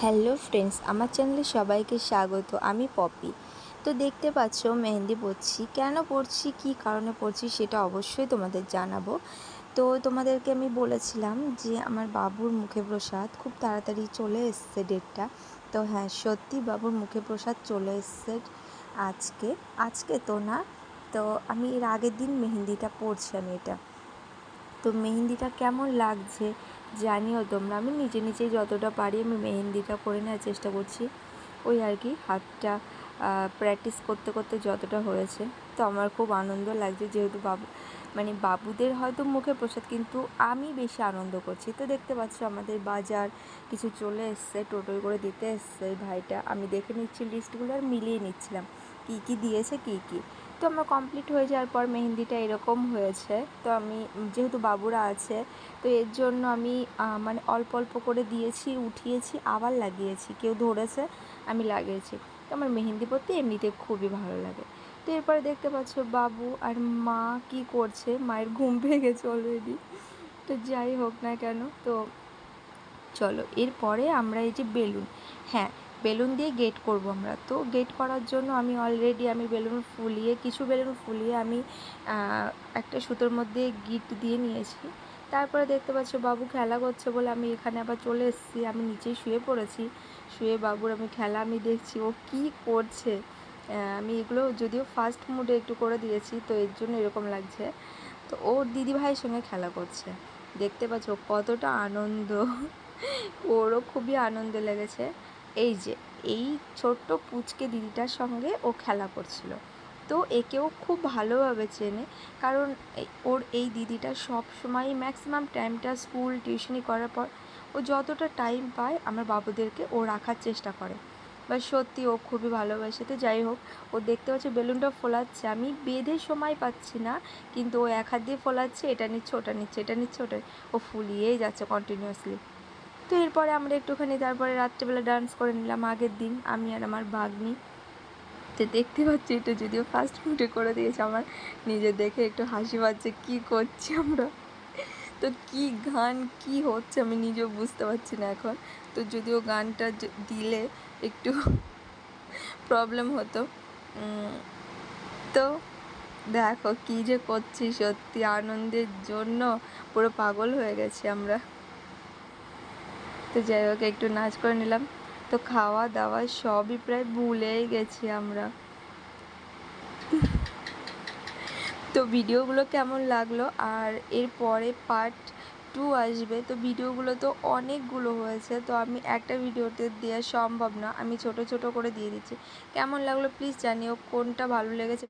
Hello friends, আমার চ্যানেলে সবাইকে স্বাগত। আমি পপি। তো দেখতে পাচ্ছ, মেহেন্দি পরছি। কেন পরছি, কি কারণে পরছি সেটা অবশ্যই তোমাদের জানাব। তো তোমাদেরকে আমি বলেছিলাম যে, আমার বাবুর মুখে প্রসাদ খুব তাড়াতাড়ি চলে এসছে ডেটটা। তো হ্যাঁ সত্যি বাবুর মুখে প্রসাদ চলে এসছে আজকে। আজকে তো না, তো আমি এর আগের দিন মেহেন্দিটা পরছি আমি এটা। তো মেহেন্দিটা কেমন লাগছে জানিও তোমরা, আমি নিজে নিজেই যতটা পারি আমি মেহেন্দিটা করে নেওয়ার চেষ্টা করছি। ওই আর কি, হাতটা প্র্যাকটিস করতে করতে যতটা হয়েছে। তো আমার খুব আনন্দ লাগছে যেহেতু বাবু মানে বাবুদের হয়তো মুখে প্রসাদ, কিন্তু আমি বেশি আনন্দ করছি। তো দেখতে পাচ্ছ আমাদের বাজার, কিছু চলে এসছে, টোটোয় করে দিতে এসছে ভাইটা। আমি দেখে নিচ্ছি লিস্টগুলো আর মিলিয়ে নিচ্ছিলাম। কী কী দিয়েছে, কী কী? তো আমার কমপ্লিট হয়ে যাওয়ার পর মেহেন্দিটা এরকম হয়েছে। তো আমি যেহেতু বাবুরা আছে, তো এর জন্য আমি মানে অল্প অল্প করে দিয়েছি, উঠিয়েছি, আবার লাগিয়েছি। কেউ ধরেছে, আমি লাগিয়েছি। তো আমার মেহেন্দি পরতে এমনিতে খুবই ভালো লাগে। তো এরপরে দেখতে পাচ্ছ বাবু আর মা কি করছে, মায়ের ঘুম পেয়ে গেছে অলরেডি তো যাই হোক না কেন, তো চলো, এরপরে আমরা এই যে বেলুন। হ্যাঁ বেলুন দিয়ে গেট করব আমরা। তো গেট করার জন্য আমি অলরেডি আমি বেলুন ফুলিয়ে, কিছু বেলুন ফুলিয়ে আমি একটা সুতোর মধ্যে গিট দিয়ে নিয়েছি। তারপরে দেখতে পাচ্ছ বাবু খেলা করছে বলে আমি এখানে আবার চলে এসেছি। আমি নিচেই শুয়ে পড়েছি। শুয়ে বাবুর আমি খেলা আমি দেখছি, ও কি করছে? আমি এগুলো যদিও ফার্স্ট মুডে একটু করে দিয়েছি, তো এর জন্য এরকম লাগছে। তো ওর দিদি ভাইয়ের সঙ্গে খেলা করছে। দেখতে পাচ্ছ কতটা আনন্দ। ওরও খুবই আনন্দ লেগেছে। এই যে, এই ছোট্ট পুচকে দিদিটার সঙ্গে ও খেলা করছিল। তো একেও খুব ভালোভাবে চেনে, কারণ ওর এই দিদিটা সব সময় ম্যাক্সিমাম টাইমটা স্কুল টিউশনি করার পর ও যতটা টাইম পায়, আমার বাবুদেরকে ও রাখার চেষ্টা করে। বা সত্যি ও খুবই ভালোবাসে। তো যাই হোক, ও দেখতে পাচ্ছে বেলুনটা ফোলাচ্ছে। আমি বেঁধে সময় পাচ্ছি না, কিন্তু ও এক হাত দিয়ে ফোলাচ্ছে, এটা নিচ্ছে, ওটা নিচ্ছে, এটা নিচ্ছে, ওটা ও ফুলিয়েই যাচ্ছে কন্টিনিউয়াসলি তো এরপরে আমরা একটুখানি তারপরে রাত্রেবেলা ডান্স করে নিলাম আগের দিন, আমি আর আমার বাগনি তো দেখতে পাচ্ছি, এটা যদিও ফার্স্ট ফুটে করে দিয়েছে, আমার নিজে দেখে একটু হাসি পাচ্ছে, কী করছি আমরা? তো কি গান, কি হচ্ছে আমি নিজেও বুঝতে পারছি না এখন। তো যদিও গানটা দিলে একটু প্রবলেম হতো। তো দেখো কী যে করছি, সত্যি আনন্দের জন্য পুরো পাগল হয়ে গেছি আমরা। তো যাই হোক, একটু নাচ করে নিলাম। তো খাওয়া দাওয়া সবই প্রায় ভুলেই গেছি আমরা। তো ভিডিওগুলো কেমন লাগল? আর এরপরে পার্ট টু আসবে। তো ভিডিওগুলো তো অনেকগুলো হয়েছে। তো আমি একটা ভিডিওতে দেওয়া সম্ভব না। আমি ছোট ছোট করে দিয়ে দিচ্ছি। কেমন লাগল প্লিজ জানিও। কোনটা ভালো লেগেছে